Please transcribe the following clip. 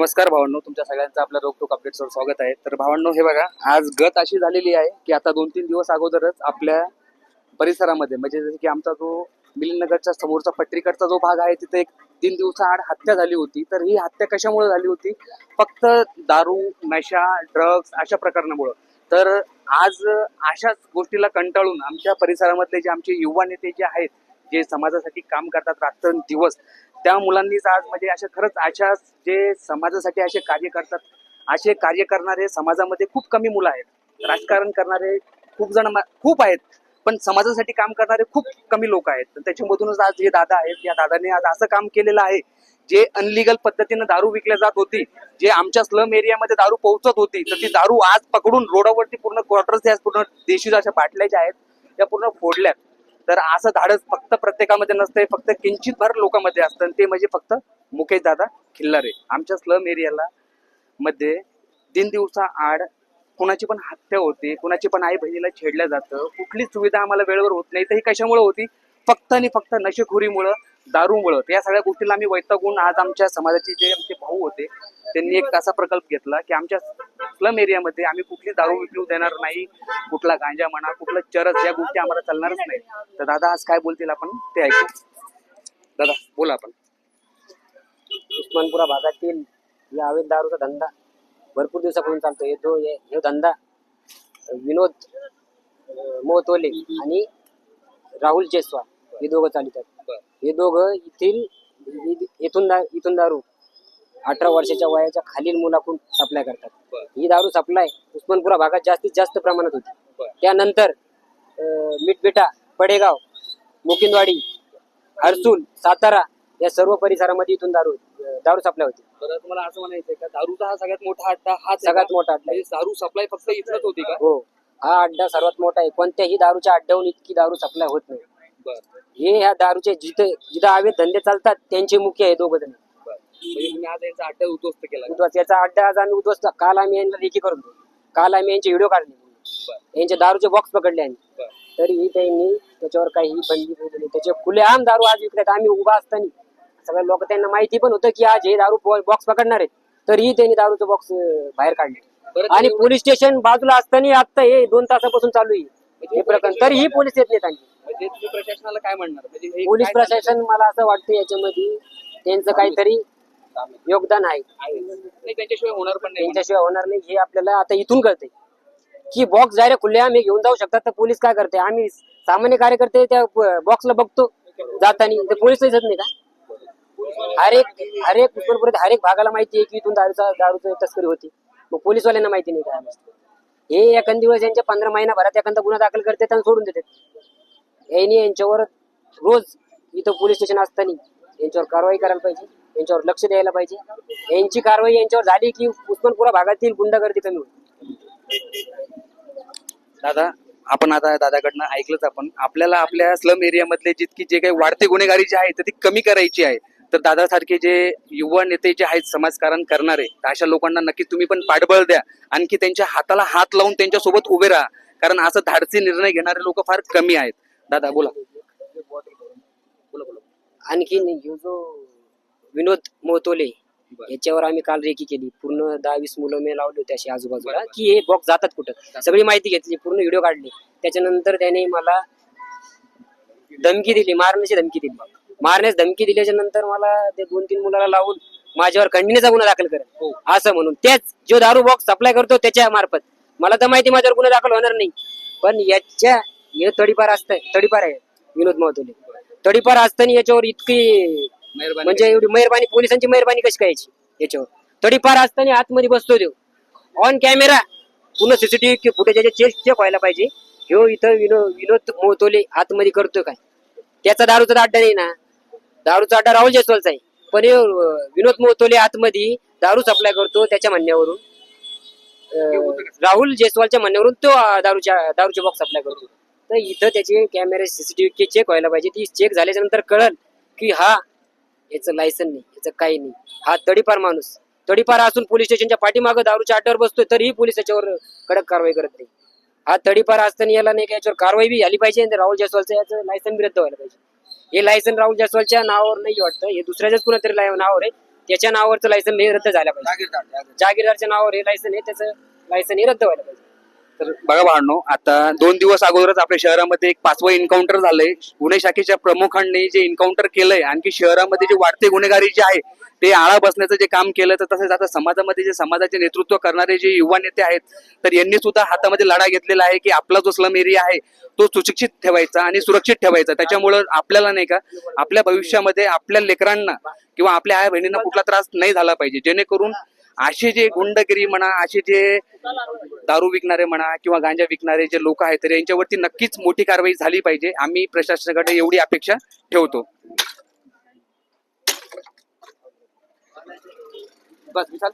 नमस्कार भावांनो तुमच्या सगळ्यांचं आपल्या रोकटोक अपडेट्सवर स्वागत आहे. तर भावांनो हे बघा आज गत अशी झालेली आहे की आता दोन तीन दिवस अगोदरच आपल्या परिसरामध्ये म्हणजे जसं की आमचा जो मिलिंदनगरच्या समोरचा पट्रीकडचा जो भाग आहे तिथे एक तीन दिवसाआड हत्या झाली होती. तर ही हत्या कशामुळे झाली होती? फक्त दारू नशा ड्रग्ज अशा प्रकरणामुळं. तर आज अशाच गोष्टीला कंटाळून आमच्या परिसरामधले जे आमचे युवा नेते जे आहेत जे समाजासाठी काम करतात रात्रंदिवस त्या मुलांनीच आज म्हणजे अशा खरंच अशा जे समाजासाठी असे कार्य करतात असे कार्य करणारे समाजामध्ये खूप कमी मुलं आहेत. राजकारण करणारे खूप जण मा- खूप आहेत पण समाजासाठी काम करणारे खूप कमी लोक आहेत. तर त्याच्यामधूनच आज हे दादा आहेत या दादाने आज असं काम केलेलं आहे जे अनलिगल पद्धतीनं दारू विकल्या जात होती जे आमच्या स्लम एरियामध्ये दारू पोहोचत होती तर ती दारू आज पकडून रोडावरती पूर्ण क्वार्टर्स पूर्ण देशी अशा बाटल्या ज्या आहेत त्या पूर्ण फोडल्यात. तर असं धाडस फक्त प्रत्येकामध्ये नसतंय फक्त किंचित भर लोकांमध्ये असतं. आणि ते म्हणजे फक्त मुकेश दादा खिल्लारे. आमच्या स्लम एरियाला मध्ये दिन दिवसा आड कुणाची पण हत्या होते कुणाची पण आई बहिणीला छेडलं जातं कुठलीच सुविधा आम्हाला वेळेवर होत नाही. तर ही कशामुळे होती? फक्त आणि फक्त नशेखोरीमुळं दारूमुळं. तर या सगळ्या गोष्टीला आम्ही वैतागून आज आमच्या समाजाचे जे आमचे भाऊ होते त्यांनी एक असा प्रकल्प घेतला की आमच्या स्लम एरियामध्ये आम्ही कुठली दारू विकू देणार नाही कुठला गांजा म्हणा कुठला चरस या गोष्टी आम्हाला चालणारच नाही. तर दादा आज काय बोलतील आपण ते ऐकू. दादा बोला आपण. उस्मानपुरा भागातील या अवैध दारूचा धंदा भरपूर दिवसापासून चालतो हे जो हे धंदा विनोद मोहतोले आणि राहुल जयस्वाल हे दोघं चालितात. हे दोघं येथील इथून दा इथून दारू अठरा वर्षाच्या वयाच्या खालील मुलाकडून सप्लाय करतात. ही दारू सप्लाय उस्मानपुरा भागात जास्तीत जास्त प्रमाणात होती. त्यानंतर मिठबेटा पडेगाव मुकिंदवाडी हर्सूल सातारा या सर्व परिसरामध्ये इथून दारू दारू सप्लाय होती. तुम्हाला असं म्हणायचंय का? दारूचा हा सगळ्यात मोठा अड्डा आहे सगळ्यात? मोठा अड्डा. म्हणजे दारू सप्लाय फक्त इथलंच होती का? हो. हा अड्डा सर्वात मोठा आहे. कोणत्याही दारूच्या अड्ड्याहून इतकी दारू सप्लाय होत नाही. हे ह्या दारूचे जिथे जिथं अवैध धंदे चालतात त्यांचे मुख्य आहे दोघ जण. म्हणजे तुम्ही आज यांचा अड्डा उद्ध्वस्त केला? उद्ध्वस्त याचा अड्डा आज आम्ही उद्ध्वस्त. काल आम्ही यांना लेखी करून देऊ. काल आम्ही यांचे व्हिडिओ काढले. यांचे दारूचे बॉक्स पकडले आम्ही. बरं. तरीही त्यांनी त्याच्यावर काही बंदी नाही त्याचे खुलेआम दारू आज विकतात आम्ही उभा असताना सगळ्या लोक त्यांना माहिती पण होतं की आज हे दारू बॉक्स पकडणार आहेत. तरीही त्यांनी दारूचं बॉक्स बाहेर काढले. बरं आणि ते पोलीस स्टेशन बाजूला असताना आता हे दोन तासापासून चालू आहे. हे प्रकरण. तरीही पोलीस येत नाहीत आणखी. म्हणजे तुम्ही प्रशासनाला काय म्हणणार? म्हणजे हे पोलीस काय प्रशासन मला असं वाटतं याच्यामध्ये त्यांचं काहीतरी योगदान आहे. आहे? नाही त्यांच्याशिवाय होणार पण नाही. त्यांच्याशिवाय होणार नाही हे आपल्याला आता इथून कळतंय. की बॉक्स डायरेक्ट खुले आम्ही घेऊन जाऊ शकतात तर पोलीस काय करते? आम्ही सामान्य कार्यकर्ते त्या बॉक्सला बघतो जाताना तर पोलीस दिसत नाही का? हर एक हर एक उस्मानपुरात हर एक भागाला माहिती आहे की इथून दारूचा दारूची तस्करी होती. मग पोलीसवाल्यांना माहिती नाही काय हे एखाद दिवस यांच्या पंधरा महिन्याभरात एखादा गुन्हा दाखल करतात आणि सोडून देतात. यांनी यांच्यावर रोज इथं पोलीस स्टेशन असताना यांच्यावर कारवाई करायला पाहिजे. यांच्यावर लक्ष द्यायला पाहिजे. यांची कारवाई यांच्यावर झाली की उस्मानपुरा भागातील गुंडागर्दी कमी होईल. दादा आपण आता दादाकडनं ऐकलंच आपण. आपल्याला आपल्या स्लम एरियामधले जितकी जे काही वाढते गुन्हेगारी जे आहे तर ती कमी करायची आहे. तर दादासारखे जे युवा नेते जे आहेत समाजकारण करणारे तर अशा लोकांना नक्की तुम्ही पण पाठबळ द्या. आणखी त्यांच्या हाताला हात लावून त्यांच्यासोबत उभे राहा. कारण असं धाडसी निर्णय घेणारे लोक फार कमी आहेत. दादा बोला. बोला बोला आणखीन ह्यो जो विनोद मोहतोले. याच्यावर आम्ही काल रेकी केली. पूर्ण दहा वीस मुलं मी लावली होती अशी आजूबाजूला. की हे बॉक्स जातात कुठं? सगळी माहिती घेतली पूर्ण व्हिडिओ काढले. त्याच्यानंतर त्याने मला धमकी दिली मारण्याची धमकी दिली. मारण्याची धमकी दिल्याच्या नंतर मला ते दोन तीन मुलाला लावून माझ्यावर कंटिन्यूचा गुन्हा दाखल हो. कर असं म्हणून. तेच जो दारू बॉक्स सप्लाय करतो त्याच्या मार्फत. मला तर माहिती माझ्यावर गुन्हा दाखल होणार नाही. पण याच्या हे तडीपार असतं तडीपार आहे विनोद महतोले तडीपार असताना याच्यावर इतकी म्हणजे एवढी मेहरबानी पोलिसांची मेहरबानी कशी करायची याच्यावर? तडीपार असताना आतमध्ये बसतो देव ऑन कॅमेरा पूर्ण सीसीटीव्ही फुटेज चेक चेक व्हायला पाहिजे. ह्यो इथं विनोद विनोद मोहतोले आतमध्ये करतोय काय? त्याचा दारूचा अड्डा नाही ना? दारूचा अड्डा राहुल जयस्वालचा आहे. पण हे, विनोद मोहतोले आतमध्ये दारू सप्लाय करतो त्याच्या म्हणण्यावरून. राहुल जयस्वालच्या म्हणण्यावरून तो दारूच्या दारूचे बॉक्स सप्लाय करतो. तर इथं त्याचे कॅमेरे सीसीटीव्ही चेक व्हायला पाहिजे. ती चेक झाल्याच्यानंतर कळल की हा याचं लायसन नाही याचं काही नाही. हा तडीपार माणूस तडीपार असून पोलीस स्टेशनच्या पाठीमागं दारूच्या अड्ड्यावर बसतोय तरीही पोलीस याच्यावर कडक कारवाई करत नाही. हा तडीपार असताना याला नाही का याच्यावर कारवाई बी झाली पाहिजे राहुल जयस्वालचं याचं लायसन बी रद्द व्हायला पाहिजे. हे लायसन राहुल जयस्वालच्या नावावर नाही वाटतं हे दुसऱ्याच्याच कुणातरी नावावर आहे. त्याच्या नावावरचं लायसन हे रद्द झालं पाहिजे. जागीरदारच्या नावावर हे लायसन आहे त्याचं लायसन हे रद्द व्हायला पाहिजे. तर बघा भांडणो आता दोन दिवस अगोदरच आपल्या शहरामध्ये एक पाचवं एन्काउंटर झालंय. गुन्हे शाखेच्या प्रमुखांनी जे एन्काउंटर केलंय आणखी शहरामध्ये जे वाढते गुन्हेगारी जे आहे ते आळा बसण्याचं जे काम केलं तर तसेच आता समाजामध्ये जे समाजाचे नेतृत्व करणारे जे युवा नेते आहेत तर यांनी सुद्धा हातामध्ये लढा घेतलेला आहे की आपला जो स्लम एरिया आहे तो सुशिक्षित ठेवायचा आणि सुरक्षित ठेवायचा. त्याच्यामुळं आपल्याला नाही का आपल्या भविष्यामध्ये आपल्या लेकरांना किंवा आपल्या आई बहिणींना कुठला त्रास नाही झाला पाहिजे. जेणेकरून असे जे गुंडगिरी म्हणा असे जे दारू विकणारे म्हणा किंवा गांजा विकणारे जे लोक आहेत तर यांच्यावरती नक्कीच मोठी कारवाई झाली पाहिजे. आम्ही प्रशासनाकडे एवढी अपेक्षा ठेवतो. बस विशाल.